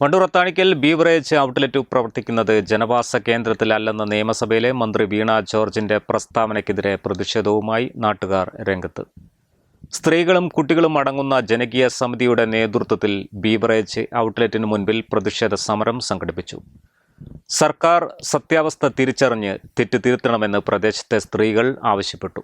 Wandoor beverage outlet പ്രവർത്തിക്കുന്നത് ജനവാസ കേന്ദ്രത്തിലല്ലെന്ന നിയമസഭയിലെ മന്ത്രി വീണ ജോർജിന്റെ പ്രസ്താവനയ്ക്കെതിരെ പ്രതിഷേധവുമായി നാട്ടുകാർ രംഗത്ത്. സ്ത്രീകളും കുട്ടികളും അടങ്ങുന്ന ജനകീയ സമിതിയുടെ നേതൃത്വത്തിൽ ബീവറേജ് ഔട്ട്ലെറ്റിന് മുൻപിൽ പ്രതിഷേധ സമരം സംഘടിപ്പിച്ചു. സർക്കാർ സത്യാവസ്ഥ തിരിച്ചറിഞ്ഞ് തെറ്റ് തിരുത്തണമെന്ന് പ്രദേശത്തെ സ്ത്രീകൾ ആവശ്യപ്പെട്ടു.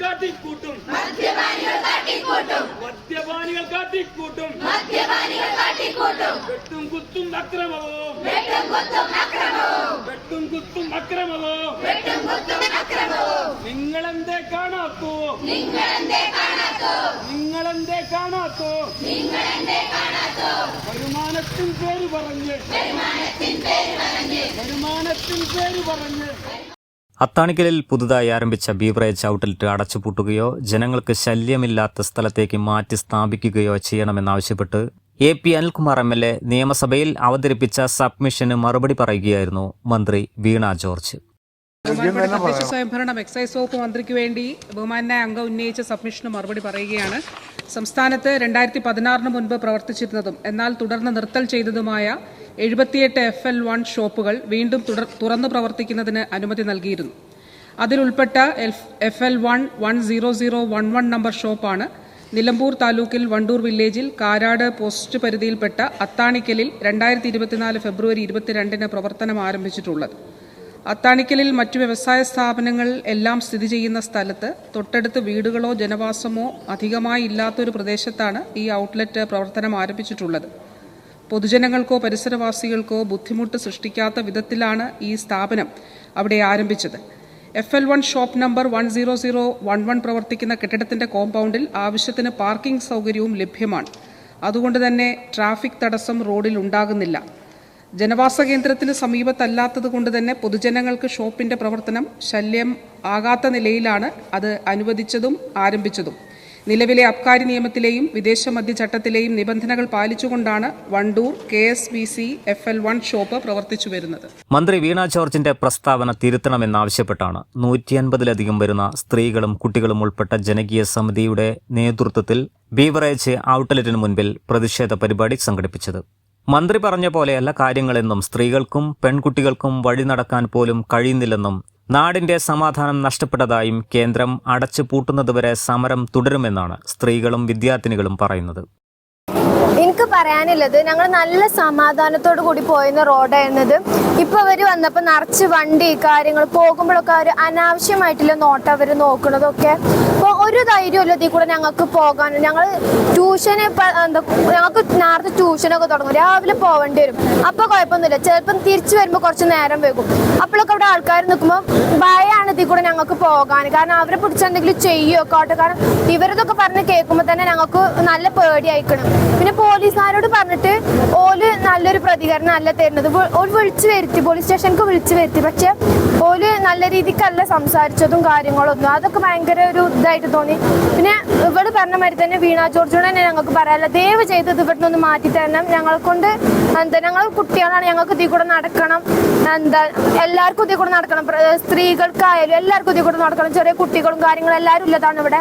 കാട്ടിക്കൂട്ടും. മദ്യപാനികൾ കാട്ടിക്കൂട്ടും. വെട്ടും കുത്തും അക്രമവും. വെട്ടും കുത്തും അക്രമവും. നിങ്ങളെന്തേ കാണാത്തോ? നിങ്ങളെന്തേ കാണാത്തോ? വരുമാനത്തിൻ പേര് പറഞ്ഞ്. വരുമാനത്തിൻ പേര് പറഞ്ഞ്. അത്താണിക്കലിൽ പുതുതായി ആരംഭിച്ച ബീവറേജ് ഔട്ട്ലെറ്റ് അടച്ചുപൂട്ടുകയോ ജനങ്ങൾക്ക് ശല്യമില്ലാത്ത സ്ഥലത്തേക്ക് മാറ്റി സ്ഥാപിക്കുകയോ ചെയ്യണമെന്നാവശ്യപ്പെട്ട് A P Anilkumar M L A നിയമസഭയിൽ അവതരിപ്പിച്ച സബ്മിഷന് മറുപടി പറയുകയായിരുന്നു മന്ത്രി വീണ ജോർജ്. സ്വയംഭരണം എക്സൈസ് വകുപ്പ് മന്ത്രിക്ക് വേണ്ടി ബഹുമാനായ അംഗം ഉന്നയിച്ച സബ്മിഷന് മറുപടി പറയുകയാണ്. സംസ്ഥാനത്ത് രണ്ടായിരത്തി പതിനാറിന് മുൻപ് പ്രവർത്തിച്ചിരുന്നതും എന്നാൽ തുടർന്ന് നിർത്തൽ ചെയ്തതുമായ എഴുപത്തിയെട്ട് എഫ് എൽ വൺ ഷോപ്പുകൾ വീണ്ടും തുറന്നു പ്രവർത്തിക്കുന്നതിന് അനുമതി നൽകിയിരുന്നു. അതിലുൾപ്പെട്ട F L one one zero zero one one number ഷോപ്പാണ് നിലമ്പൂർ താലൂക്കിൽ വണ്ടൂർ വില്ലേജിൽ കാരാട് പോസ്റ്റ് പരിധിയിൽപ്പെട്ട അത്താണിക്കലിൽ രണ്ടായിരത്തി ഇരുപത്തിനാല് ഫെബ്രുവരി ഇരുപത്തിരണ്ടിന് പ്രവർത്തനം ആരംഭിച്ചിട്ടുള്ളത്. അത്താണിക്കലിൽ മറ്റു വ്യവസായ സ്ഥാപനങ്ങൾ എല്ലാം സ്ഥിതി ചെയ്യുന്ന സ്ഥലത്ത് തൊട്ടടുത്ത് വീടുകളോ ജനവാസമോ അധികമായി ഇല്ലാത്തൊരു പ്രദേശത്താണ് ഈ ഔട്ട്ലെറ്റ് പ്രവർത്തനം ആരംഭിച്ചിട്ടുള്ളത്. പൊതുജനങ്ങൾക്കോ പരിസരവാസികൾക്കോ ബുദ്ധിമുട്ട് സൃഷ്ടിക്കാത്ത വിധത്തിലാണ് ഈ സ്ഥാപനം അവിടെ ആരംഭിച്ചത്. F L one shop number one zero zero one one പ്രവർത്തിക്കുന്ന കെട്ടിടത്തിന്റെ കോമ്പൗണ്ടിൽ ആവശ്യത്തിന് പാർക്കിംഗ് സൗകര്യവും ലഭ്യമാണ്. അതുകൊണ്ട് തന്നെ ട്രാഫിക് തടസ്സം റോഡിൽ ഉണ്ടാകുന്നില്ല. ജനവാസ കേന്ദ്രത്തിന് സമീപത്തല്ലാത്തത് കൊണ്ട് തന്നെ പൊതുജനങ്ങൾക്ക് ഷോപ്പിന്റെ പ്രവർത്തനം ശല്യം ആകാത്ത നിലയിലാണ് അത് അനുവദിച്ചതും ആരംഭിച്ചതും. നിലവിലെ അബ്കാരി നിയമത്തിലെയും വിദേശ മദ്യ ചട്ടത്തിലെയും നിബന്ധനകൾ പാലിച്ചുകൊണ്ടാണ് Wandoor K S B C F L one shop പ്രവർത്തിച്ചു വരുന്നത്. മന്ത്രി വീണ ജോർജിന്റെ പ്രസ്താവന തിരുത്തണമെന്നാവശ്യപ്പെട്ടാണ് നൂറ്റി അൻപതിലധികം വരുന്ന സ്ത്രീകളും കുട്ടികളും ഉൾപ്പെട്ട ജനകീയ സമിതിയുടെ നേതൃത്വത്തിൽ ബീവറേജ് ഔട്ട്ലെറ്റിന് മുൻപിൽ പ്രതിഷേധ പരിപാടി സംഘടിപ്പിച്ചത്. മന്ത്രി പറഞ്ഞ പോലെയല്ല കാര്യങ്ങളെന്നും സ്ത്രീകൾക്കും പെൺകുട്ടികൾക്കും വഴി നടക്കാൻ പോലും കഴിയുന്നില്ലെന്നും നാടിന്റെ സമാധാനം നഷ്ടപ്പെട്ടതായും കേന്ദ്രം അടച്ചു പൂട്ടുന്നതുവരെ സമരം തുടരുമെന്നാണ് സ്ത്രീകളും വിദ്യാർത്ഥിനികളും പറയുന്നത്. എനിക്ക് പറയാനുള്ളത് ഞങ്ങൾ നല്ല സമാധാനത്തോടു കൂടി പോയിരുന്ന റോഡായിരുന്നത്. ഇപ്പൊ അവർ വന്നപ്പോ നിറച്ച് വണ്ടി കാര്യങ്ങൾ പോകുമ്പോഴൊക്കെ അവർ അനാവശ്യമായിട്ടുള്ള നോട്ട് അവർ നോക്കുന്നതൊക്കെ ഇപ്പൊ ഒരു ധൈര്യമല്ല ഇതിൽ കൂടെ ഞങ്ങൾക്ക് പോകാൻ. ഞങ്ങൾ ഇപ്പൊ എന്താ ഞങ്ങൾക്ക് നേരത്തെ ട്യൂഷനൊക്കെ തുടങ്ങും. രാവിലെ പോകേണ്ടി വരും. അപ്പോൾ കുഴപ്പമൊന്നുമില്ല. ചിലപ്പം തിരിച്ചു വരുമ്പോൾ കുറച്ച് നേരം വൈകും. അപ്പോഴൊക്കെ അവിടെ ആൾക്കാർ നിൽക്കുമ്പോൾ ഭയമാണ് ഇതിൽ കൂടെ ഞങ്ങൾക്ക് പോകാൻ. കാരണം അവരെ പിടിച്ചെന്തെങ്കിലും ചെയ്യുമോ ഒക്കെ കാരണം ഇവരതൊക്കെ പറഞ്ഞ് കേൾക്കുമ്പോൾ തന്നെ ഞങ്ങൾക്ക് നല്ല പേടിയായിക്കണം. പിന്നെ പോലീസുകാരോട് പറഞ്ഞിട്ട് നല്ലൊരു പ്രതികരണം അല്ല തരുന്നത്. ഓൾ വിളിച്ചു വരുത്തി പോലീസ് സ്റ്റേഷനിലേക്ക് വിളിച്ചു വരുത്തി. പക്ഷെ ഓൽ നല്ല രീതിക്കല്ല സംസാരിച്ചതും കാര്യങ്ങളൊന്നും. അതൊക്കെ ഭയങ്കര ഒരു ഇതായിട്ട് തോന്നി. പിന്നെ ഇവിടെ പറഞ്ഞ മാതിരി തന്നെ വീണ ജോർജോട് തന്നെ ഞങ്ങൾക്ക് പറയാല്ല ദയവ് ചെയ്ത് ഇത് നിന്ന് മാറ്റി തരണം. ഞങ്ങളെ കൊണ്ട് എന്താ ഞങ്ങൾ കുട്ടികളാണ്. ഞങ്ങൾക്ക് ഇതിൽ കൂടെ നടക്കണം. എന്താ എല്ലാവർക്കും ഇതിൽ കൂടെ നടക്കണം. സ്ത്രീകൾക്കായാലും എല്ലാവർക്കും ഇതിൽ കൂടെ നടക്കണം. ചെറിയ കുട്ടികളും കാര്യങ്ങളും എല്ലാവരും ഇല്ലതാണ് ഇവിടെ.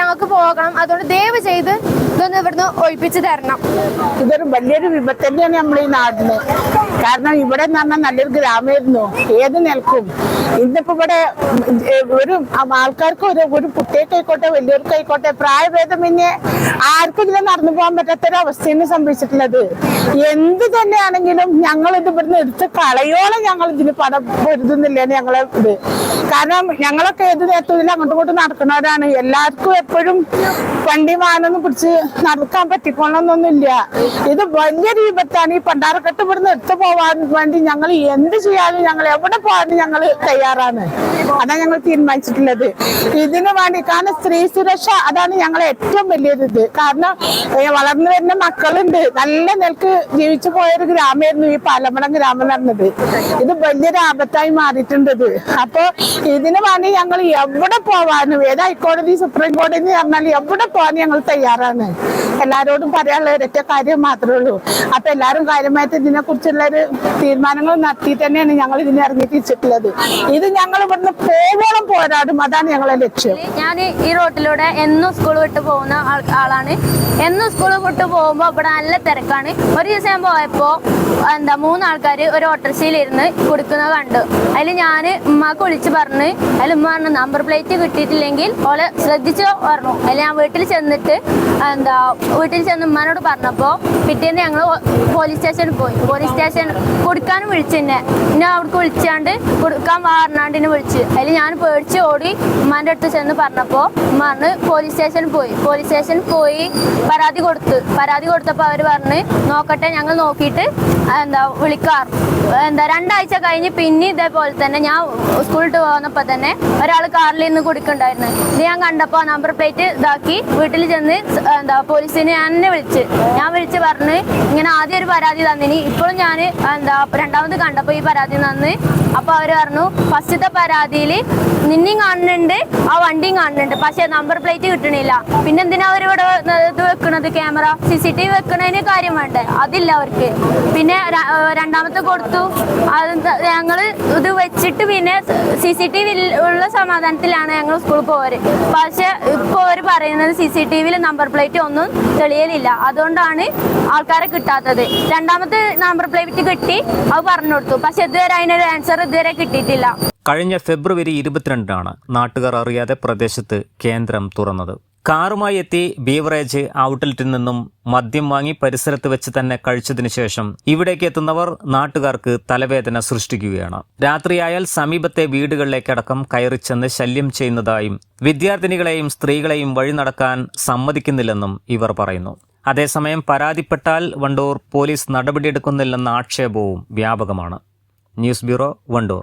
ഞങ്ങൾക്ക് പോകണം. അതുകൊണ്ട് ദയവ് ചെയ്ത് ഇതൊന്ന് ഇവിടുന്ന് ഒഴിപ്പിച്ച് തരണം. ഇതൊരു വലിയൊരു വിപത്ത് തന്നെയാണ് നമ്മൾ ഈ നാടിന്. കാരണം ഇവിടെ എന്ന് പറഞ്ഞാൽ നല്ലൊരു ഗ്രാമമായിരുന്നു. ഏത് നിൽക്കും ഇന്നിപ്പോ ഇവിടെ ഒരു ആൾക്കാർക്ക് ഒരു ഒരു കുട്ടികൾക്കായിക്കോട്ടെ വലിയവർക്കായിക്കോട്ടെ ഇനി ആർക്കും ഇതിലെ നടന്നു പോകാൻ പറ്റാത്തൊരു അവസ്ഥയാണ് സംഭവിച്ചിട്ടുള്ളത്. എന്ത് തന്നെയാണെങ്കിലും ഞങ്ങൾ ഇത് ഇവിടുന്ന് എടുത്ത് കളയോളം ഞങ്ങൾ ഇതിന് പണം പൊരുതുന്നില്ലാണ് ഞങ്ങളെ ഇത്. കാരണം ഞങ്ങളൊക്കെ ഏത് നേരത്തിൽ അങ്ങോട്ടും ഇങ്ങോട്ടും നടക്കുന്നവരാണ്. എല്ലാവർക്കും എപ്പോഴും വണ്ടി വാനൊന്നും പിടിച്ച് നടക്കാൻ പറ്റിക്കൊള്ളണമെന്നൊന്നുമില്ല ഇത് വലിയ രീപത്താണ് ഈ പണ്ടാറക്കെട്ട് ഇവിടുന്ന് എടുത്തു പോവാൻ വേണ്ടി ഞങ്ങൾ എന്ത് ചെയ്യാനും ഞങ്ങൾ എവിടെ പോകാനും ഞങ്ങൾ തയ്യാറാണ്. അതാണ് ഞങ്ങൾ തീരുമാനിച്ചിട്ടുള്ളത്. ഇതിനു വേണ്ടി കാരണം സ്ത്രീ സുരക്ഷ അതാണ് ഞങ്ങളെ ഏറ്റവും വലിയൊരു ഇത്. കാരണം വളർന്നു വരുന്ന മക്കളുണ്ട്. നല്ല നിലയ്ക്ക് ജീവിച്ചു പോയൊരു ഗ്രാമമായിരുന്നു ഈ പാലമടം ഗ്രാമം നടന്നത് ഇത് വലിയൊരു ആപത്തായി മാറിയിട്ടുണ്ടത് അപ്പൊ ഇതിനു വേണ്ടി ഞങ്ങൾ എവിടെ പോവാനും ഏത് ഹൈക്കോടതി സുപ്രീം കോടതി എന്ന് പറഞ്ഞാൽ എവിടെ പോകാൻ ഞങ്ങൾ തയ്യാറാണ്. എല്ലാരോടും പറയാനുള്ള ഒരൊറ്റ കാര്യം മാത്രമേ ഉള്ളൂ. അപ്പൊ എല്ലാരും കാര്യമായിട്ട് ഇതിനെ കുറിച്ചുള്ള ഒരു തീരുമാനങ്ങൾ നടത്തി തന്നെയാണ് ഞങ്ങൾ ഇതിനെ ഇറങ്ങി തിരിച്ചിട്ടുള്ളത് ഇത് ഞങ്ങൾ ഇവിടുന്ന് പോവോളം പോരാടും. അതാണ് ഞങ്ങളെ ലക്ഷ്യം. ഞാൻ ഈ റോട്ടിലൂടെ എന്നും സ്കൂൾ വിട്ട് പോകുന്ന ആളാണ്. എന്നും സ്കൂൾ വിട്ട് പോകുമ്പോൾ ഇവിടെ നല്ല തിരക്കാണ്. ഒരു ദിവസം ഞാൻ പോയപ്പോ എന്താ മൂന്നാൾക്കാർ ഒരു ഓട്ടോറിക്ഷയിൽ ഇരുന്ന് കൊടുക്കുന്നത് കണ്ടു. അതിൽ ഞാൻ ഉമ്മാക്ക് വിളിച്ച് പറഞ്ഞ് അതിൽ ഉമ്മ പറഞ്ഞു നമ്പർ പ്ലേറ്റ് കിട്ടിയിട്ടില്ലെങ്കിൽ ഓളെ ശ്രദ്ധിച്ചോ പറഞ്ഞു. അതിൽ ഞാൻ വീട്ടിൽ ചെന്നിട്ട് എന്താ വീട്ടിൽ ചെന്ന് ഉമ്മാനോട് പറഞ്ഞപ്പോൾ പിറ്റേന്ന് ഞങ്ങൾ പോലീസ് സ്റ്റേഷനിൽ പോയി. പോലീസ് സ്റ്റേഷൻ കൊടുക്കാനും വിളിച്ചു എന്നെ. എന്നെ അവിടേക്ക് വിളിച്ചാണ്ട് കൊടുക്കാൻ പറഞ്ഞാണ്ട് എന്നെ വിളിച്ച്. അതിൽ ഞാൻ പേടിച്ച് ഓടി ഉമ്മാന്റെ അടുത്ത് ചെന്ന് പറഞ്ഞപ്പോൾ ഉമ്മ പറഞ്ഞ് പോലീസ് സ്റ്റേഷനിൽ പോയി. പോലീസ് സ്റ്റേഷനിൽ പോയി പരാതി കൊടുത്ത്. പരാതി കൊടുത്തപ്പോൾ അവർ പറഞ്ഞ് നോക്കട്ടെ ഞങ്ങൾ നോക്കിയിട്ട് എന്താ വിളിക്കാറ് എന്താ രണ്ടാഴ്ച കഴിഞ്ഞ് പിന്നെ ഇതേപോലെ തന്നെ ഞാൻ സ്കൂളിൽ പോകുന്നപ്പോൾ തന്നെ ഒരാൾ കാറിൽ നിന്ന് കൊടുക്കണ്ടായിരുന്നു. ഇത് ഞാൻ കണ്ടപ്പോൾ നമ്പർ പ്ലേറ്റ് ഇതാക്കി വീട്ടിൽ ചെന്ന് എന്താ പോലീസിനെ ഞാൻ തന്നെ വിളിച്ച്. ഞാൻ വിളിച്ച് പറഞ്ഞ് ഇങ്ങനെ ആദ്യം ഒരു പരാതി തന്നിനി. ഇപ്പോഴും ഞാൻ എന്താ രണ്ടാമത് കണ്ടപ്പോൾ ഈ പരാതി തന്ന്. അപ്പോൾ അവർ പറഞ്ഞു ഫസ്റ്റത്തെ പരാതിയിൽ നിന്നെയും കാണുന്നുണ്ട് ആ വണ്ടിയും കാണുന്നുണ്ട്. പക്ഷെ നമ്പർ പ്ലേറ്റ് കിട്ടണില്ല. പിന്നെ എന്തിനാ അവർ ഇവിടെ ഇത് വെക്കണത്? Camera C C T V വെക്കണതിന് കാര്യം വേണ്ടേ? അതില്ല അവർക്ക്. പിന്നെ രണ്ടാമത്തെ കൊടുത്തു. അത് ഞങ്ങൾ ഇത് വെച്ചിട്ട് പിന്നെ സി സി ടി വി ഉള്ള സമാധാനത്തിലാണ് ഞങ്ങൾ സ്കൂളിൽ പോവര് പക്ഷെ ഇപ്പോൾ അവർ പറയുന്നത് സി സി ടി വിയിൽ നമ്പർ പ്ലേറ്റ് ഒന്നും തെളിയലില്ല. അതുകൊണ്ടാണ് ആൾക്കാരെ കിട്ടാത്തത്. രണ്ടാമത്തെ നമ്പർ പ്ലേറ്റ് കിട്ടി അത് പറഞ്ഞു കൊടുത്തു. പക്ഷെ ഇതുവരെ അതിനൊരു ആൻസർ ഇതുവരെ കിട്ടിയിട്ടില്ല. കഴിഞ്ഞ ഫെബ്രുവരി ഇരുപത്തിരണ്ടിനാണ് നാട്ടുകാർ അറിയാതെ പ്രദേശത്ത് കേന്ദ്രം തുറന്നത്. കാറുമായി എത്തി ബീവറേജ് ഔട്ട്ലെറ്റിൽ നിന്നും മദ്യം വാങ്ങി പരിസരത്ത് വെച്ച് തന്നെ കഴിച്ചതിനു ശേഷം ഇവിടേക്ക് എത്തുന്നവർ നാട്ടുകാർക്ക് തലവേദന സൃഷ്ടിക്കുകയാണ്. രാത്രിയായാൽ സമീപത്തെ വീടുകളിലേക്കടക്കം കയറിച്ചെന്ന് ശല്യം ചെയ്യുന്നതായും വിദ്യാർത്ഥിനികളെയും സ്ത്രീകളെയും വഴി നടക്കാൻ സമ്മതിക്കുന്നില്ലെന്നും ഇവർ പറയുന്നു. അതേസമയം പരാതിപ്പെട്ടാൽ വണ്ടൂർ പോലീസ് നടപടിയെടുക്കുന്നില്ലെന്ന ആക്ഷേപവും വ്യാപകമാണ്. News bureau Vandoor.